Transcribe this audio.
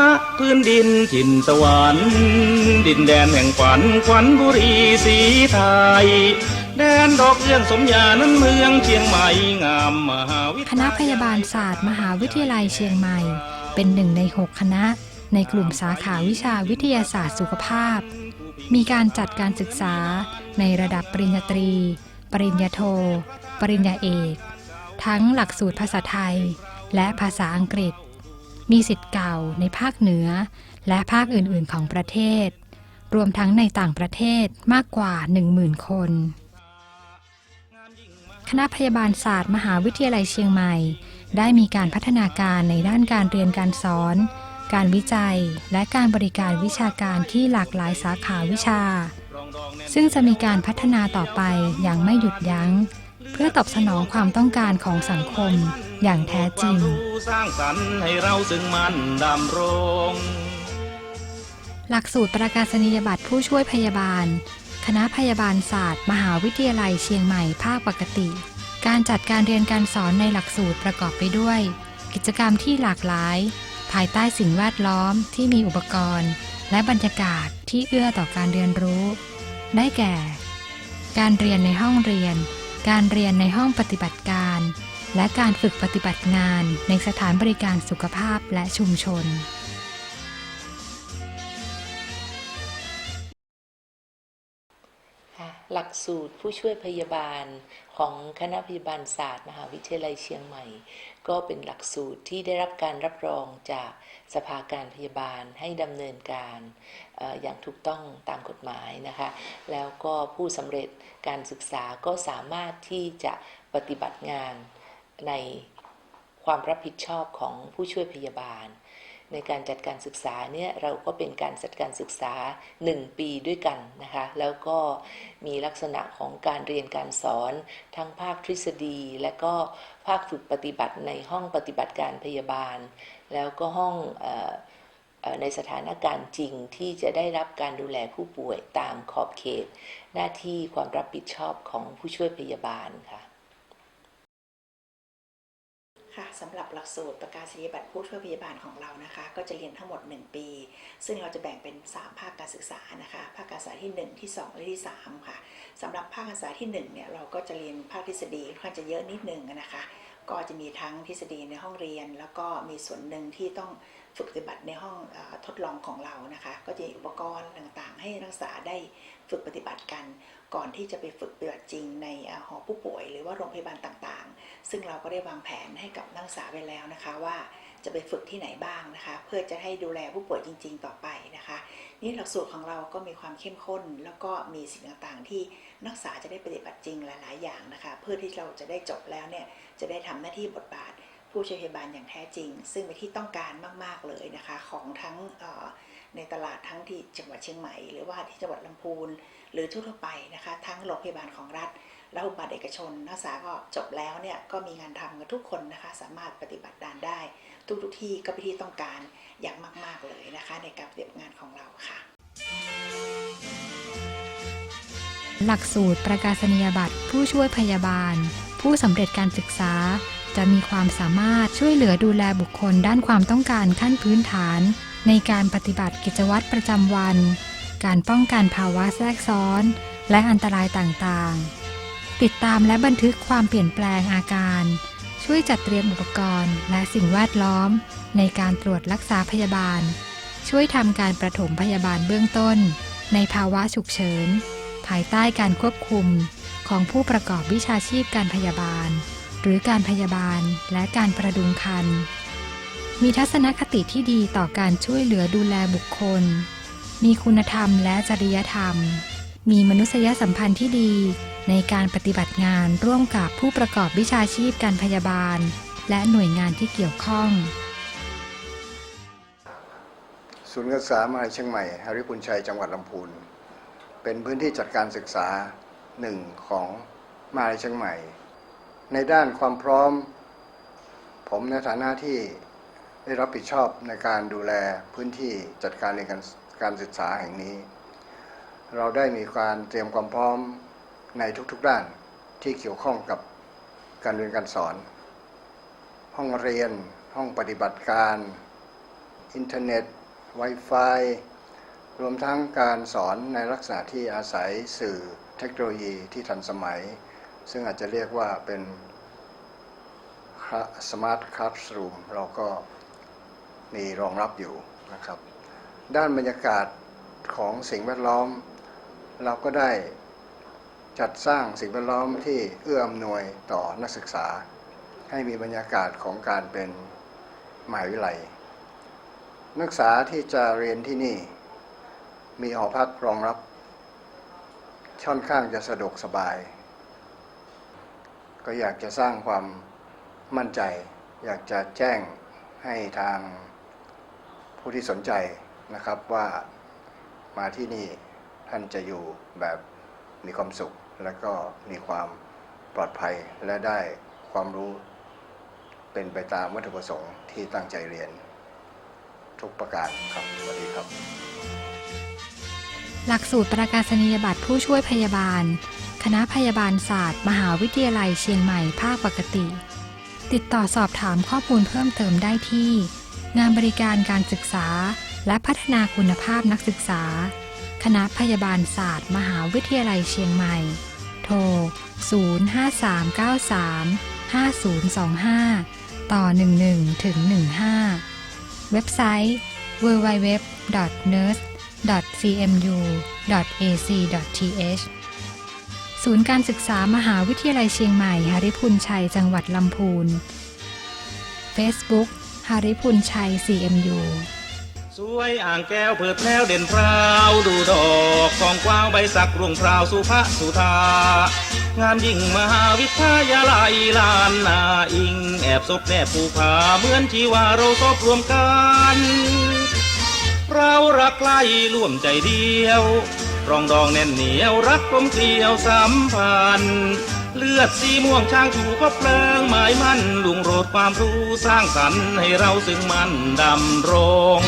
ณพื้นดินถิ่นสวรรค์ดินแดนแห่งฝันขวัญบุรีสีไทย แดนดอกเอื้องสมญานั้นเมืองเชียงใหม่งามมหาวิทยาลัยคณะพยาบาลศาสตร์ มหาวิทยาลัยเชียงใหม่ เป็นหนึ่งใน6คณะ ในกลุ่มสาขาวิชาวิทยาศาสตร์สุขภาพ มีการจัดการศึกษาในระดับปริญญาตรี ปริญญาโท ปริญญาเอก ทั้งหลักสูตรภาษาไทย และภาษาอังกฤษ มีสิทธิ์เก่าในภาคเหนือ และภาคอื่นๆของประเทศ รวมทั้งในต่างประเทศมากกว่า 10,000 คน คณะพยาบาลศาสตร์มหาวิทยาลัยเชียงใหม่ ได้มีการพัฒนาการในด้านการเรียนการสอน การวิจัย และการบริการวิชาการที่หลากหลายสาขาวิชา ซึ่งจะมีการพัฒนาต่อไปอย่างไม่หยุดยัง้ง เพื่อตอบสนองความต้องการของสังคม อย่างแท้จริงความรู้สร้างสรรค์ให้เราซึ่งมันดำรง หลักสูตรประกาศนียบัตรผู้ช่วยพยาบาล คณะพยาบาลศาสตร์ มหาวิทยาลัยเชียงใหม่ภาคปกติ การจัดการเรียนการสอนในหลักสูตรประกอบไปด้วย กิจกรรมที่หลากหลาย ภายใต้สิ่งแวดล้อมที่มีอุปกรณ์ และบรรยากาศที่เอื้อต่อการเรียนรู้ ได้แก่ การเรียนในห้องเรียน การเรียนในห้องปฏิบัติการ และการฝึกปฏิบัติงานในสถานบริการสุขภาพและชุมชนหลักสูตรผู้ช่วยพยาบาลของคณะพยาบาลศาสตร์ มหาวิทยาลัยเชียงใหม่ ก็เป็นหลักสูตรที่ได้รับการรับรองจากสภาการพยาบาลให้ดำเนินการอย่างถูกต้องตามกฎหมายนะคะ แล้วก็ผู้สำเร็จการศึกษาก็สามารถที่จะปฏิบัติงาน ในความรับผิดชอบของผู้ช่วยพยาบาล ในการจัดการศึกษาเนี่ยเราก็เป็นการจัดการศึกษา 1 ปีด้วยกันนะคะแล้วก็มีลักษณะของการเรียนการสอนทั้งภาคทฤษฎี และก็ภาคฝึกปฏิบัติในห้องปฏิบัติการพยาบาล แล้วก็ห้องออในสถานการณ์จริงที่จะได้รับการดูแลผู้ป่วยตามขอบเขต หน้าที่ความรับผิดชอบของผู้ช่วยพยาบาลค่ะ สำหรับหลักสูตรประกาศนียบัตรผู้ช่วยพยาบาลของเรานะคะ ก็จะเรียนทั้งหมด 1 ปี ซึ่งเราจะแบ่งเป็น 3 ภาคการศึกษานะคะภาคการศึกษาที่ 1 ที่ 2 และที่ 3 ค่ะสำหรับภาคการศึกษาที่1เนี่ยเราก็จะเรียนภาคทฤษฎีค่อนข้างจะเยอะนิดนึงนะคะก็จะมีทั้งทฤษฎีในห้องเรียน แล้วก็มีส่วนหนึ่งที่ต้องฝึกปฏิบัติในห้องอทดลองของเรานะคะ ก็จะมีอุปกรณ์ต่างๆ ให้นักศึกษาได้ฝึกปฏิบัติกัน ก่อนที่จะไปฝึกปฏิบัติจริงในหอผู้ป่วย หรือว่าโรงพยาบาลต่างๆ ซึ่งเราก็ได้วางแผนให้กับนักศึกษาไปแล้วนะคะว่าจะไปฝึกที่ไหนบ้างนะคะ เพื่อจะให้ดูแลผู้ป่วยจริง ๆ ต่อไปนะคะ นี่หลักสูตรของเราก็มีความเข้มข้น แล้วก็มีสิ่งต่างๆ ที่นักศึกษาจะได้ปฏิบัติจริงหลาย ๆ อย่างนะคะ เพื่อที่เราจะได้จบแล้วเนี่ยจะได้ทำหน้าที่บทบาท ผู้ช่วยพยาบาลอย่างแท้จริง ซึ่งเป็นที่ต้องการมาก ๆ เลยนะคะของทั้งออ ในตลาดทั้งที่จังหวัดเชียงใหม่ หรือว่าที่จังหวัดลำพูน หรือทั่วไปนะคะ ทั้งโรงพยาบาลของรัฐ และโรงพยาบาลเอกชน นักศึกษาก็จบแล้วเนี่ยก็มีงานทำกันทุกคนนะคะ สามารถปฏิบัติการได้ ทุกๆที่ก็เป็นที่ต้องการอย่างมาก ๆเลยนะคะ ในการปฏิบัติงานของเราค่ะ หลักสูตรประกาศนียบัตร ผู้ช่วยพยาบาล ผู้สำเร็จการศึกษาจะมีความสามารถช่วยเหลือดูแลบุคคลด้านความต้องการขั้นพื้นฐาน ในการปฏิบัติกิจวัตรประจำวัน การป้องกันภาวะแทรกซ้อน และอันตรายต่างๆ ติดตามและบันทึกความเปลี่ยนแปลงอาการ ช่วยจัดเตรียมอุปกรณ์ และสิ่งแวดล้อม ในการตรวจรักษาพยาบาล ช่วยทำการประถมพยาบาลเบื้องต้น ในภาวะฉุกเฉิน ภายใต้การควบคุมของผู้ประกอบวิชาชีพการพยาบาล หรือการพยาบาลและการประดุงคัน มีทัศนคติที่ดีต่อการช่วยเหลือดูแลบุคคล มีคุณธรรมและจริยธรรม มีมนุษยสัมพันธ์ที่ดี ในการปฏิบัติงานร่วมกับผู้ประกอบวิชาชีพการพยาบาล และหน่วยงานที่เกี่ยวข้อง ศูนย์การศึกษามหาลัยเชียงใหม่ฮาริพุนชัยจังหวัดลำพูน เป็นพื้นที่จัดการศึกษาหนึ่งของมหาวิทยาลัยเชียงใหม่ ในด้านความพร้อม ผมในฐานะที่ ได้รับผิดชอบในการดูแลพื้นที่จัดการเรียนการศึกษาแห่งนี้ เราได้มีการเตรียมความพร้อมในทุกๆด้านที่เกี่ยวข้องกับการเรียนการสอน ห้องเรียน ห้องปฏิบัติการ อินเทอร์เน็ต Wi-Fi รวมทั้งการสอนในลักษณะที่อาศัยสื่อเทคโนโลยีที่ทันสมัย ซึ่งอาจจะเรียกว่าเป็นสมาร์ทคลาสรูมเราก็ มีรองรับอยู่นะครับ ด้านบรรยากาศของสิ่งแวดล้อม เราก็ได้จัดสร้างสิ่งแวดล้อมที่เอื้ออำนวยต่อนักศึกษา ให้มีบรรยากาศของการเป็นมหาวิทยาลัย นักศึกษาที่จะเรียนที่นี่ มีหอพักรองรับค่อนข้างจะสะดวกสบาย ก็อยากจะสร้างความมั่นใจ อยากจะแจ้งให้ทาง ผู้ที่สนใจนะครับว่ามาที่นี่ท่านจะอยู่แบบมีความสุข และก็มีความปลอดภัยและได้ความรู้เป็นไปตามวัตถุประสงค์ที่ตั้งใจเรียน ทุกประการครับสวัสดีครับ หลักสูตรประกาศนียบัตรผู้ช่วยพยาบาล คณะพยาบาลศาสตร์ มหาวิทยาลัยเชียงใหม่ภาคปกติ ติดต่อสอบถามข้อมูลเพิ่มเติมได้ที่ งานบริการการศึกษา และพัฒนาคุณภาพนักศึกษา คณะพยาบาลศาสตร์ มหาวิทยาลัยเชียงใหม่ โทร 05393 5025 ต่อ 11ถึง15 เว็บไซต์ www.nurse cmu.ac.th ศูนย์การศึกษามหาวิทยาลัยเชียงใหม่หาริพุนชัย จังหวัดลำพูน Facebook หาริพุนชัย CMU สวยอ่างแก้วเผิดแถวเด่นพราวดูดอกของกว้างใบสักรวงพราวสุภาสุธางามยิ่งมหาวิทยาลัยลานนาอิง แอบซบแนบภูผาเหมือนชีวาเราซบรวมกัน เรารักใกล้ร่วมใจเดียว รองดองแน่นเหนียวรักกลมเกลียวสัมพันธ์ เลือดสีม่วงช่างถูกก็เพลิงหมายมั่นลุงโรดความรู้สร้างสรรค์ให้เราซึ่งมันดำรง